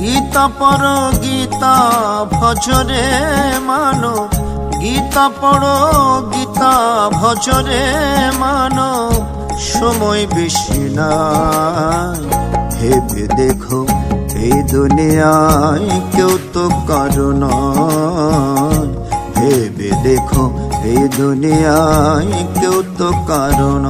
গীতা পর গীতা ভজরে মানো। গীতা পড়ো, গীতা ভজরে মানো। সময় বেশি নাই। ভেবে দেখো, এই দুনিয়ায় কেউ তো কারণ ভেবে দেখো, এই দুনিয়ায় কেউ তো কারণ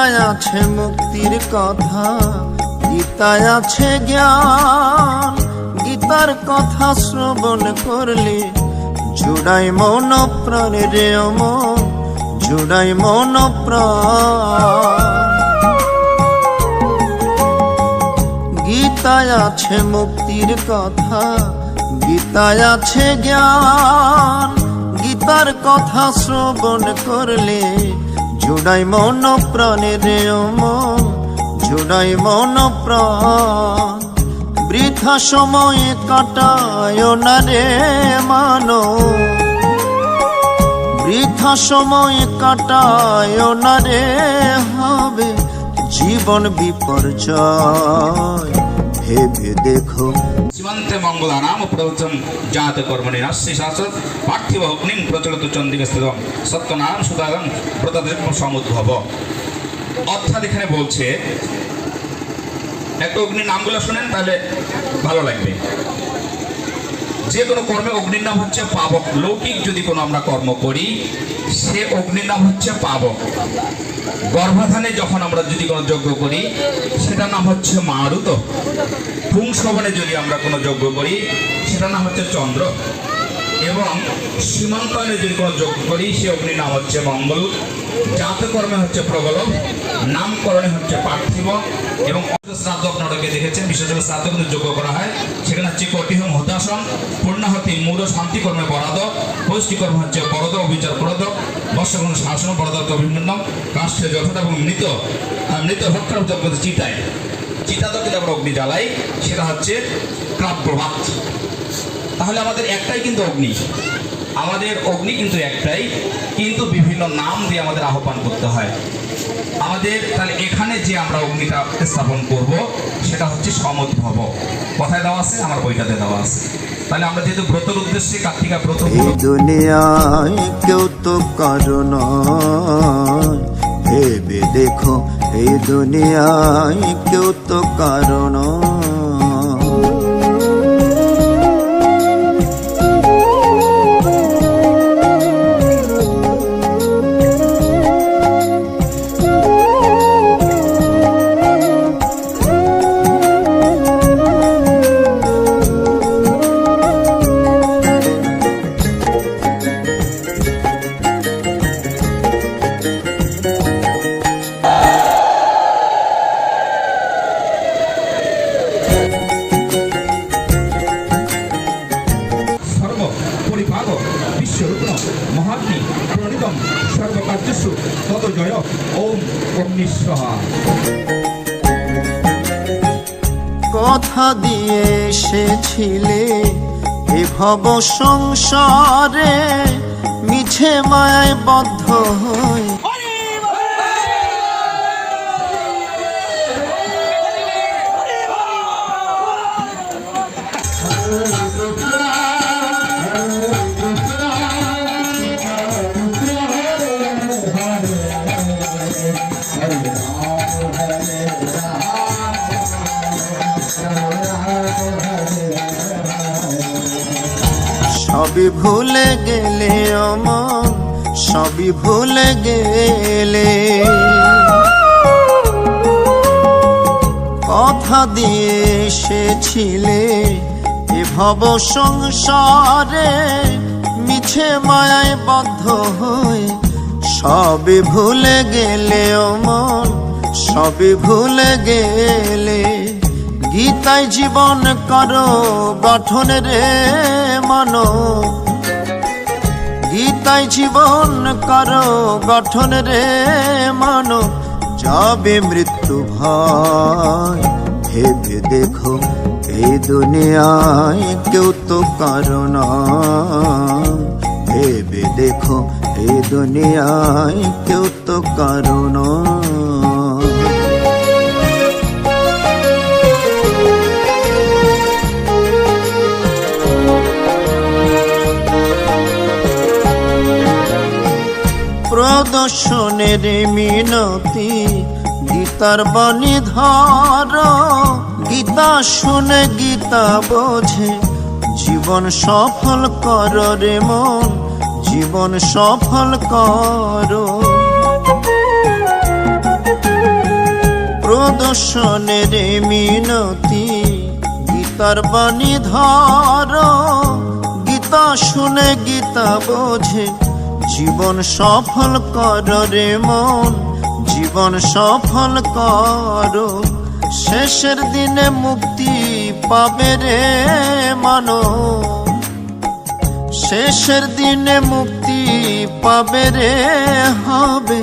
গীতায় আছে মুক্তির কথা, গীতায় আছে জ্ঞান। গীতার কথা শ্রবণ করলে জুড়াই মন প্রাণ রে অমন জুড়াই মন গীতায় আছে মুক্তির কথা, গীতায় আছে জ্ঞান। গীতার কথা শ্রবণ করলে জুড়াই মন প্রাণের মন জুড়াই মন প্রাণ। বৃথা সময় কাটায় না রে মানো। বৃথা সময় কাটায় না রে হবে জীবন বিপর্যয়। পার্থিব অগ্নিং প্রচলিত চন্দিকে স্থিত সত্যনাম সুদাগম প্রতাদ্রিক্ম সমুদ্ভব। অর্থাৎ এখানে বলছে, একটা অগ্নির নামগুলো শোনেন, তাহলে ভালো লাগবে। যে কোনো কর্মে অগ্নির নাম হচ্ছে পাবক। লৌকিক যদি কোনো আমরা কর্ম করি, সে অগ্নির নাম হচ্ছে পাবক। গর্ভাধানে যখন আমরা যদি কোনো যজ্ঞ করি, সেটার নাম হচ্ছে মারুত। পুংসবনে যদি আমরা কোনো যজ্ঞ করি, সেটার নাম হচ্ছে চন্দ্র। এবং সীমান্তয়নে যদি যজ্ঞ করি, সে অগ্নি নাম হচ্ছে মঙ্গল। জাতকর্মে হচ্ছে প্রবলভ, নামকরণে হচ্ছে পার্থিব এবং শ্রাদ্ধ আপনারা অনেকে দেখেছেন বিশেষ করে শ্রাদ্ধ কিন্তু যোগ্য করা হয়। সেখানে হচ্ছে কটিহম হতাসন পূর্ণাহতি মূল শান্তিকর্মে বরাদ পৌষ্টিকর্ম হচ্ছে বরদ অবিচার প্রদ বর্ষগুণ শাসন বরদত্ত অভিনন্দন, কাষ্ঠে যথা এবং মৃত মৃত চিতায় চিতা তো কিন্তু আমরা অগ্নি জ্বালাই, সেটা হচ্ছে ক্রাব্যবাত তাহলে আমাদের একটাই কিন্তু অগ্নি। আমাদের অগ্নি কিন্তু একটাই কিন্তু বিভিন্ন নাম দিয়ে আমাদের আহ্বান করতে হয়। আমাদের তাহলে এখানে যে আমরা অগ্নিটা স্থাপন করব সেটা হচ্ছে সমদ্ভব। কথায় দেওয়া আছে আমার বইটাতে দেওয়া আছে। তাহলে আমরা যেহেতু ব্রতর উদ্দেশ্যে কার্তিকা ব্রত এই দুনিয়ায় কেউ তো কারণ ভেবে দেখো এই দুনিয়ায় কেউ তো কারণ স্বরূপণ মহাগ্নি প্রণীতম সর্বকার্যসু তত জয় ওম অগ্নিশ্বহা কথা দিয়ে এসেছিলে এ ভব সংসারে মিছে মায় বদ্ধ হয়ে। সবই ভুলে গেলে অমন সবই ভুলে গেলে। কথা দিয়ে এসেছিলে এ ভব সংসারে, মিছে মায়ায় বদ্ধ হয়ে। সবই ভুলে গেলে অমন সবই ভুলে গেলে। গীতায় জীবন করো, গঠন রে মানো। গীতায় জীবন করো, গঠন রে মানো। যাবে মৃত্যু ভয়, ভেবে দেখো এই দুনিয়ায় কেউ তো কারণ ভেবে দেখো এই দুনিয়ায় কেউ তো কারণ প্রদর্শনের মিনতি, গীতার বাণী ধর। গীতা শুনে গীতা বোঝে, জীবন সফল কর রে মন, জীবন সফল কর। প্রদর্শনের মিনতি, গীতার বাণী ধর। গীতা শুনে গীতা বোঝে জীবন সফল কর রে মন, জীবন সফল কর। শেষের দিনে মুক্তি পাবে রে মানো শেষের দিনে মুক্তি পাবে রে হবে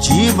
জীবন